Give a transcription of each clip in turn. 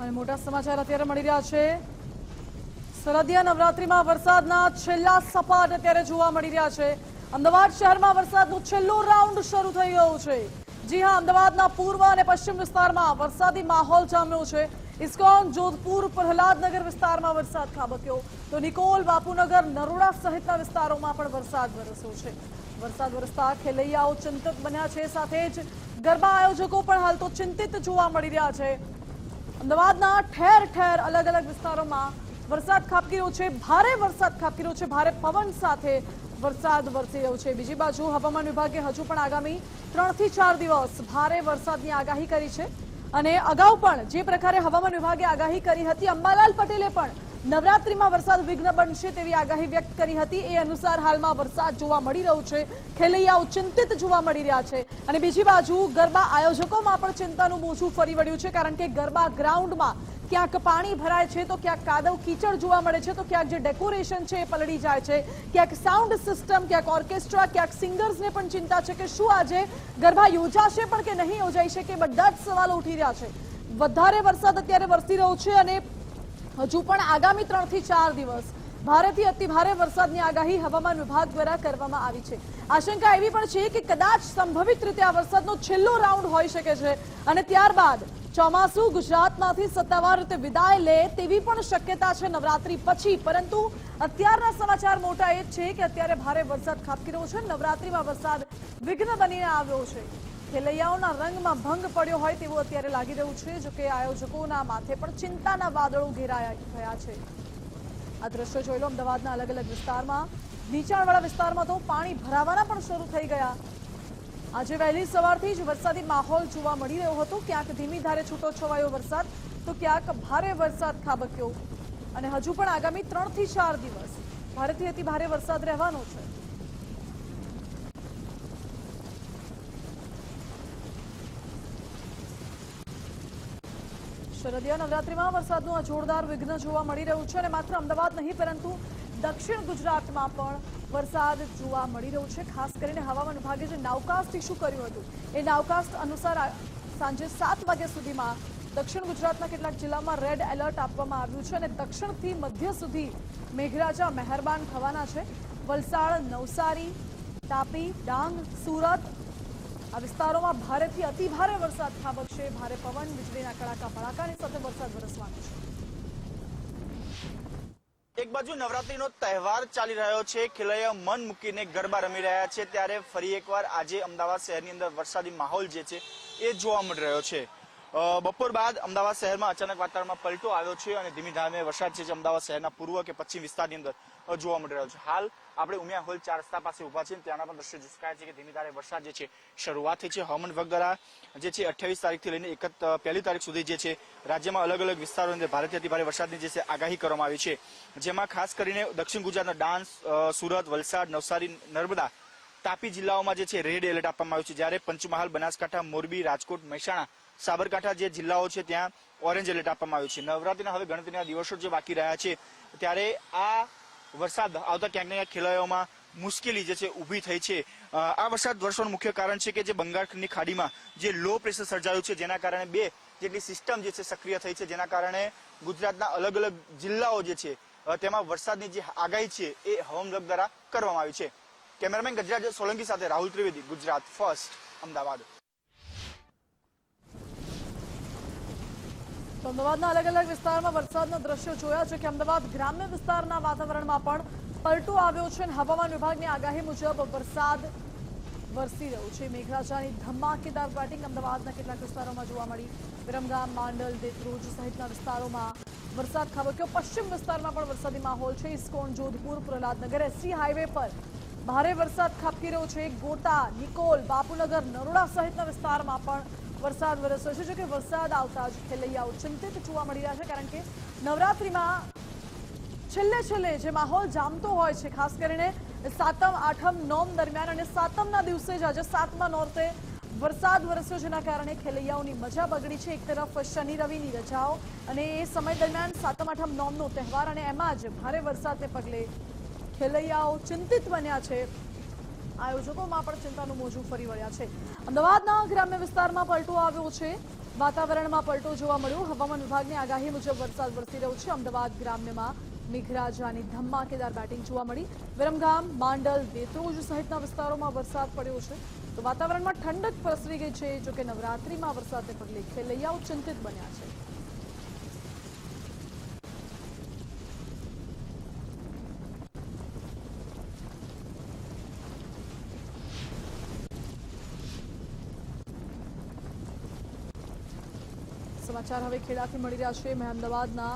અને મોટા સમાચાર અત્યારે મળી રહ્યા છે. સરહદીય નવરાત્રીમાં વરસાદના છેલ્લા સપાટ અત્યારે જોવા મળી રહ્યા છે. અમદાવાદ શહેરમાં વરસાદનું છેલ્લું રાઉન્ડ શરૂ થઈ ગયું છે. જી હા, અમદાવાદના પૂર્વ અને પશ્ચિમ વિસ્તારમાં વરસાદી માહોલ જામ્યો છે. ઇસ્કોન, જોધપુર, પ્રહલાદનગર વિસ્તારમાં વરસાદ ખાબક્યો. તો નિકોલ, બાપુનગર, નરોડા સહિતના વિસ્તારોમાં પણ વરસાદ વરસ્યો છે. વરસાદ વરસતા ખેલૈયાઓ ચિંતિત બન્યા છે. સાથે જ ગરબા આયોજકો પણ હાલ તો ચિંતિત જોવા મળી રહ્યા છે. અમદાવાદના ઠેર ઠેર અલગ અલગ વિસ્તારોમાં વરસાદ ખાબકી રહ્યો છે. ભારે વરસાદ ખાબકી રહ્યો છે. ભારે પવન સાથે વરસાદ વરસી રહ્યો છે. બીજી બાજુ હવામાન વિભાગે હજુ પણ આગામી ત્રણથી ચાર દિવસ ભારે વરસાદની આગાહી કરી છે. અને અગાઉ પણ જે પ્રકારે હવામાન વિભાગે આગાહી કરી હતી, અંબાલાલ પટેલે પણ નવરાત્રીમાં વરસાદ વિઘ્ન બનશે તેવી આગાહી વ્યક્ત કરી હતી. એ અનુસાર હાલમાં વરસાદ જોવા મળી રહ્યો છે. ખેલૈયાઓ ચિંતિત જોવા મળી રહ્યા છે. અને બીજી બાજુ ગરબા આયોજકોમાં પણ ચિંતાનું મોજું ફરી વળ્યું છે, કારણ કે ગરબા ગ્રાઉન્ડમાં ક્યાંક પાણી ભરાય છે, તો ક્યાંક કાદવ કીચડ જોવા મળે છે, તો ક્યાંક જે ડેકોરેશન છે એ પલળી જાય છે. ક્યાંક સાઉન્ડ સિસ્ટમ, ક્યાંક ઓર્કેસ્ટ્રા, ક્યાંક સિંગર્સને પણ ચિંતા છે કે શું આજે ગરબા યોજાશે પણ કે નહીં યોજાઈ શકે, બધા જ સવાલો ઉઠી રહ્યા છે. વધારે વરસાદ અત્યારે વરસી રહ્યો છે અને હજુ પણ આગામી ત્રણથી ચાર દિવસ ભારેથી અતિ ભારે વરસાદની આગાહી હવામાન વિભાગ દ્વારા કરવામાં આવી છે. આશંકા એવી પણ છે કે કદાચ સંભવિત રીતે આ વરસાદનો છેલ્લો રાઉન્ડ હોઈ શકે છે અને ત્યારબાદ ચોમાસું ગુજરાતમાંથી સત્તાવાર રીતે વિદાય લે તેવી પણ શક્યતા છે નવરાત્રી પછી. પરંતુ અત્યારના સમાચાર મોટા એ છે કે અત્યારે ભારે વરસાદ ખાબકી રહ્યો છે. નવરાત્રીમાં વરસાદ વિઘ્ન બનીને આવ્યો છે. ખેલૈયાઓના રંગમાં ભંગ પડ્યો હોય તેવું અત્યારે લાગી રહ્યું છે, જો કે આયોજકોના માથે પણ ચિંતાના વાદળો ઘેરાયા થયા છે. આ દ્રશ્યો જોઈ લો અમદાવાદના અલગ અલગ વિસ્તારમાં. નીચાણવાળા વિસ્તારમાં તો પાણી ભરાવાના પણ શરૂ થઈ ગયા. આજે વહેલી સવારથી જ વરસાદી માહોલ જોવા મળી રહ્યો હતો. ક્યાંક ધીમી ધારે છૂટો છવાયો વરસાદ, તો ક્યાંક ભારે વરસાદ ખાબક્યો. અને હજુ પણ આગામી ત્રણથી ચાર દિવસ ભારેથી અતિ ભારે વરસાદ રહેવાનો છે. શરદીય નવરાત્રીમાં વરસાદનું આ જોરદાર વિઘ્ન જોવા મળી રહ્યું છે અને માત્ર અમદાવાદ નહીં, પરંતુ દક્ષિણ ગુજરાતમાં પણ વરસાદ જોવા મળી રહ્યો છે. ખાસ કરીને હવામાન વિભાગે જે નાવકાસ્ટ ઇસ્યુ કર્યું હતું, એ નાવકાસ્ટ અનુસાર સાંજે સાત વાગ્યા સુધીમાં દક્ષિણ ગુજરાતના કેટલાક જિલ્લામાં રેડ એલર્ટ આપવામાં આવ્યું છે અને દક્ષિણથી મધ્ય સુધી મેઘરાજા મહેરબાન થવાના છે. વલસાડ, નવસારી, તાપી, ડાંગ, સુરત આ વિસ્તારોમાં ભારેથી અતિ ભારે વરસાદ ખાબકશે ભારે પવન, વીજળીના કડાકા, ભડાકાની સાથે વરસાદ વરસવાનો છે. એક બાજુ નવરાત્રીનો તહેવાર ચાલી રહ્યો છે. ખેલૈયા મન મૂકીને ગરબા રમી રહ્યા છે. ત્યારે ફરી એકવાર આજે અમદાવાદ શહેરની અંદર વરસાદી માહોલ જે છે એ જોવા મળી રહ્યો છે. બપોર બાદ અમદાવાદ શહેરમાં અચાનક વાતાવરણમાં પલટો આવ્યો છે અને ધીમી ધામે વરસાદ છે જે અમદાવાદ શહેરના પૂર્વ કે પશ્ચિમ વિસ્તારની અંદર જોવા મળી રહ્યો છે. હાલ આપણે ઉમિયા હોલ ચાર રસ્તા પાસે ઊભા છે ત્યાંના પણ દ્રશ્યો જોઈ છે કે ધીમી ધારે વરસાદ જે છે, શરૂઆત થઈ છે. હવામાન વિભાગ જે છે, અઠ્યાવીસ તારીખથી લઈને એક પહેલી તારીખ સુધી જે છે, રાજ્યમાં અલગ અલગ વિસ્તારોની અંદર ભારેથી અતિ ભારે વરસાદની જે છે, આગાહી કરવામાં આવી છે. જેમાં ખાસ કરીને દક્ષિણ ગુજરાતના ડાંગ સુરત, વલસાડ, નવસારી, નર્મદા તાપી જિલ્લાઓમાં જે છે, રેડ એલર્ટ આપવામાં આવ્યું છે. જ્યારે પંચમહાલ, બનાસકાંઠા, મોરબી, રાજકોટ, મહેસાણા, સાબરકાંઠા જે જિલ્લાઓ છે, ત્યાં ઓરેન્જ એલર્ટ આપવામાં આવ્યું છે. નવરાત્રીના હવે ગણતરીના દિવસો જે બાકી રહ્યા છે, ત્યારે આ વરસાદ આવતા ક્યાંક ક્યાંક ખેલાડીઓમાં મુશ્કેલી જે છે, ઊભી થઈ છે. આ વરસાદ વરસવાનું મુખ્ય કારણ છે કે જે બંગાળની ખાડીમાં જે લો પ્રેશર સર્જાયું છે, જેના કારણે બે જેટલી સિસ્ટમ જે છે, સક્રિય થઈ છે. જેના કારણે ગુજરાતના અલગ અલગ જિલ્લાઓ જે છે તેમાં વરસાદની જે આગાહી છે, એ હવામાન દ્વારા કરવામાં આવી છે. કેમેરામેન ગજરાજ સોલંકી સાથે રાહુલ ત્રિવેદી, ગુજરાત ફર્સ્ટ, અમદાવાદ. અમદાવાદના અલગ અલગ વિસ્તારમાં વરસાદના દ્રશ્યો જોયા છે કે અમદાવાદ ગ્રામ્ય વિસ્તારના વાતાવરણમાં પણ પલટો આવ્યો છે અને હવામાન વિભાગની આગાહી મુજબ વરસાદ વરસી રહ્યો છે. મેઘરાજાની ધમાકેદાર બેટિંગ અમદાવાદના કેટલાક વિસ્તારોમાં જોવા મળી. વિરમગામ, માંડલ, દેત્રોજ સહિતના વિસ્તારોમાં વરસાદ ખાબક્યો. પશ્ચિમ વિસ્તારમાં પણ વરસાદી માહોલ છે. ISKCON, Jodhpur, Prahladnagar ST highway પર ભારે વરસાદ ખાબકી રહ્યો છે. ગોટા, નિકોલ, બાપુનગર, નરોડા સહિતના વિસ્તારમાં પણ વરસાદ વરસ્યો છે. જો કે વરસાદ આવતા જ ખેલૈયાઓ ચિંતિત જોવા મળી રહ્યા છે, કારણ કે નવરાત્રિમાં છેલ્લે છેલ્લે જે માહોલ જામતો હોય છે, ખાસ કરીને સાતમ, આઠમ, નોમ દરમિયાન અને સાતમના દિવસે જ આજે સાતમા નોરતે વરસાદ વરસ્યો જેના કારણે ખેલૈયાઓની મજા બગડી છે. એક તરફ શનિ રવિની રજાઓ અને એ સમય દરમિયાન સાતમ, આઠમ, નોમનો તહેવાર અને એમાં જ ભારે વરસાદને પગલે ખેલૈયાઓ ચિંતિત બન્યા છે. આયોજકોમાં પણ ચિંતાનું મોજું ફરી વળ્યા છે. અમદાવાદના ગ્રામ્ય વિસ્તારમાં પલટો આવ્યો છે. વાતાવરણમાં પલટો જોવા મળ્યો. હવામાન વિભાગની આગાહી મુજબ વરસાદ વરસી રહ્યો છે. અમદાવાદ ગ્રામ્યમાં મેઘરાજાની ધમાકેદાર બેટિંગ જોવા મળી. વિરમગામ, માંડલ, દેત્રોજ સહિતના વિસ્તારોમાં વરસાદ પડ્યો છે. તો વાતાવરણમાં ઠંડક પ્રસરી ગઈ છે, જોકે નવરાત્રીમાં વરસાદને પગલે ખેલૈયાઓ ચિંતિત બન્યા છે. સમાચાર હવે ખેડાથી મળી રહ્યા છે. અમદાવાદના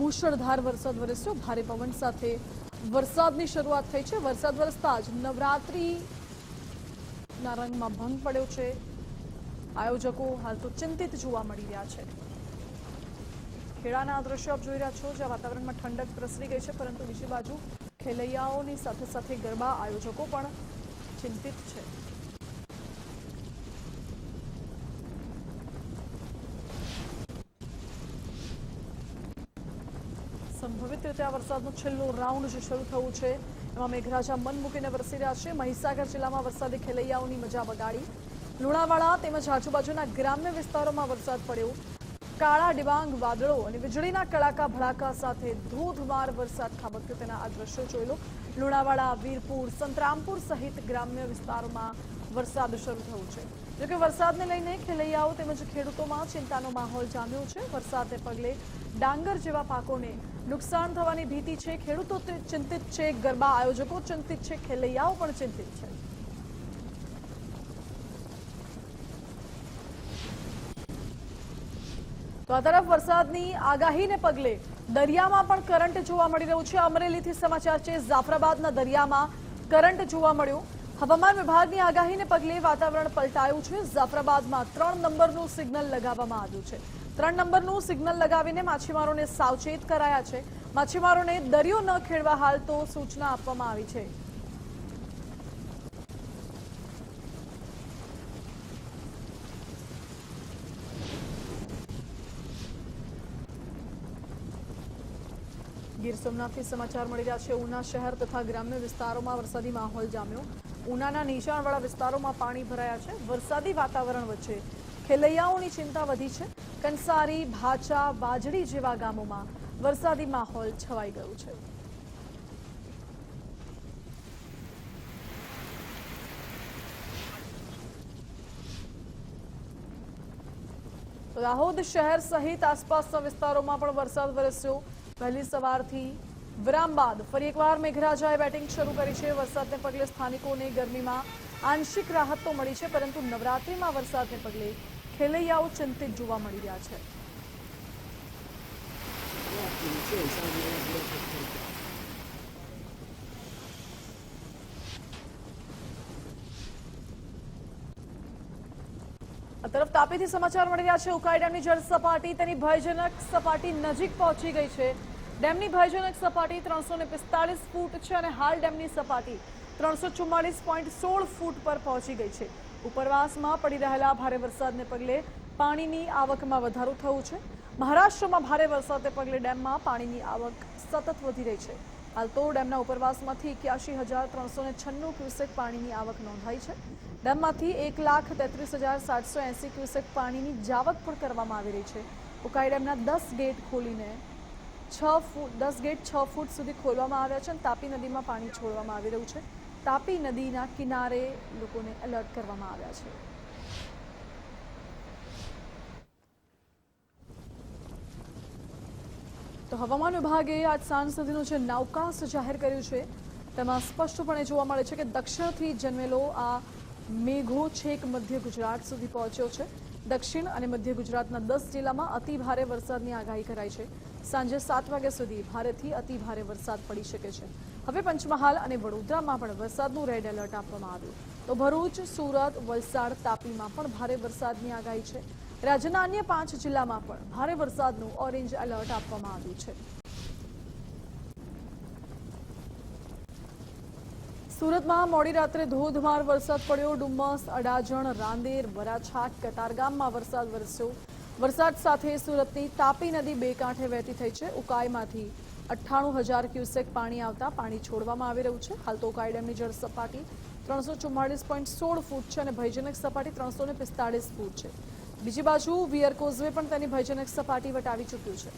મુશળધાર વરસાદ વરસ્યો. ભારે પવન સાથે વરસાદની શરૂઆત થઈ છે. વરસાદ વરસતા જ નવરાત્રિના રંગમાં ભંગ પડ્યો છે. આયોજકો હાલ તો ચિંતિત જોવા મળી રહ્યા છે. ખેડાના દ્રશ્યો આપ જોઈ રહ્યા છો, જ્યાં વાતાવરણમાં ઠંડક પ્રસરી ગઈ છે, પરંતુ બીજી બાજુ ખેલૈયાઓની સાથે સાથે ગરબા આયોજકો પણ ચિંતિત છે. સંભવિત રીતે આ વરસાદનો છેલ્લો રાઉન્ડ જે શરૂ થયું છે એમાં મેઘરાજા મન મૂકીને વરસી રહ્યા છે મહીસાગર જિલ્લામાં વરસાદી ખેલૈયાઓની મજા બગાડી લુણાવાડા તેમજ આજુબાજુના ગ્રામ્ય વિસ્તારોમાં વરસાદ પડ્યો કાળા ડિબાંગ વાદળો અને વીજળીના કડાકા ભડાકા સાથે ધોધમાર વરસાદ ખાબક્યો તેના આ દ્રશ્યો જોઈ લો લુણાવાડા વીરપુર સંતરામપુર સહિત ગ્રામ્ય વિસ્તારોમાં વરસાદ શરૂ થયો છે જોકે વરસાદને લઈને ખેલૈયાઓ તેમજ ખેડૂતોમાં ચિંતાનો માહોલ જામ્યો છે વરસાદને પગલે ડાંગર જેવા પાકોને નુકસાન થવાની ભીતિ છે, ખેડૂતો ચિંતિત છે, ગરબા આયોજકો ચિંતિત છે, ખેલૈયાઓ પણ ચિંતિત છે. તો આ તરફ વરસાદની આગાહીને પગલે દરિયામાં પણ કરંટ જોવા મળી રહ્યું છે. અમરેલીથી સમાચાર છે, જાફરાબાદના દરિયામાં કરંટ જોવા મળ્યો. હવામાન વિભાગની આગાહીને પગલે વાતાવરણ પલટાયું છે. જાફરાબાદમાં ત્રણ નંબરનું સિગ્નલ લગાવવામાં આવ્યું છે. ત્રણ નંબરનું સિગ્નલ લગાવીને માછીમારોને સાવચેત કરાયા છે. માછીમારોને દરિયો ન ખેડવા હાલ તો સૂચના આપવામાં આવી છે. ગીર સોમનાથથી સમાચાર મળી રહ્યા છે. ઉના શહેર તથા ગ્રામ્ય વિસ્તારોમાં વરસાદી માહોલ જામ્યો. ઉનાના નીચાણવાળા વિસ્તારોમાં પાણી ભરાયા છે. વરસાદી વાતાવરણ વચ્ચે ખેલૈયાઓની ચિંતા વધી છે. કંસારી ભાચા વાજડી જેવા ગામોમાં વરસાદી માહોલ છવાઈ ગયો છે. દાહોદ શહેર સહિત આસપાસના વિસ્તારોમાં પણ વરસાદ વરસ્યો. વહેલી સવારથી વિરામ બાદ ફરી એકવાર મેઘરાજાએ બેટિંગ શરૂ કરી છે. વરસાદને પગલે સ્થાનિકોને ગરમીમાં આંશિક રાહત તો મળી છે, પરંતુ નવરાત્રીમાં વરસાદને પગલે ખેલૈયાઓ ચિંતિત જોવા મળી રહ્યા છે. તરફ તાપીથી સમાચાર મળી રહ્યા છે. ઉકાઈ ડેમની જળ સપાટી તેની ભયજનક સપાટી નજીક પહોંચી ગઈ છે. ડેમની ભયજનક સપાટી ત્રણસો પિસ્તાળીસ ફૂટ છે અને હાલ ડેમની સપાટી ત્રણસો ચુમ્માલીસ પોઈન્ટ સોળ ફૂટ પર પહોંચી ગઈ છે. ઉપરવાસમાં પડી રહેલા ભારે વરસાદને પગલે પાણીની આવકમાં વધારો થયો છે. મહારાષ્ટ્રમાં ભારે વરસાદને પગલે ડેમમાં પાણીની આવક સતત વધી રહી છે. હાલ તો ડેમના ઉપરવાસમાંથી એક્યાસી હજાર ત્રણસો ને છન્નું ક્યુસેક પાણીની આવક નોંધાઈ છે. ડેમમાંથી એક લાખ તેત્રીસ હજાર સાતસો એંસી ક્યુસેક પાણીની જાવક પણ કરવામાં આવી રહી છે. ઉકાઈ ડેમના દસ ગેટ ખોલીને છ ફૂટ, દસ ગેટ છ ફૂટ સુધી ખોલવામાં આવ્યા છે અને તાપી નદીમાં પાણી છોડવામાં આવી રહ્યું છે. તાપી નદીના કિનારે લોકોને એલર્ટ કરવામાં આવ્યા છે. તો હવામાન વિભાગે આજ સાંજ સુધીનું જે નવકાશ જાહેર કર્યું છે, તેમાં સ્પષ્ટપણે જોવા મળે છે કે દક્ષિણથી જન્મેલો આ મેઘો છેક મધ્ય ગુજરાત સુધી પહોંચ્યો છે. દક્ષિણ અને મધ્ય ગુજરાતના દસ જિલ્લામાં અતિ ભારે વરસાદની આગાહી કરાઈ છે. સાંજે સાત વાગ્યા સુધી ભારેથી અતિ ભારે વરસાદ પડી શકે છે. હવે પંચમહાલ અને વડોદરામાં પણ વરસાદનું રેડ એલર્ટ આપવામાં આવ્યું. તો ભરૂચ, સુરત, વલસાડ, તાપીમાં પણ ભારે વરસાદની આગાહી છે. રાજ્યના અન્ય પાંચ જિલ્લામાં પણ ભારે વરસાદનું ઓરેન્જ એલર્ટ આપવામાં આવ્યું છે. સુરતમાં મોડી રાત્રે ધોધમાર વરસાદ પડ્યો. ડુમ્મસ અડાજણ, રાંદેર વરાછા કતારગામમાં વરસાદ વરસ્યો. વરસાદ સાથે સુરતની તાપી નદી બે કાંઠે વહેતી થઈ છે. ઉકાઈમાંથી અઠ્ઠાણું હજાર ક્યુસેક પાણી આવતા પાણી છોડવામાં આવી રહ્યું છે. હાલ તો ઉકાઈ ડેમની જળ સપાટી ત્રણસો ચુમ્માળીસ પોઈન્ટ સોળ ફૂટ છે અને ભયજનક સપાટી ત્રણસો પિસ્તાળીસ ફૂટ છે. બીજી બાજુ વિયર કોઝવે પણ તેની ભયજનક સપાટી વટાવી ચૂક્યું છે.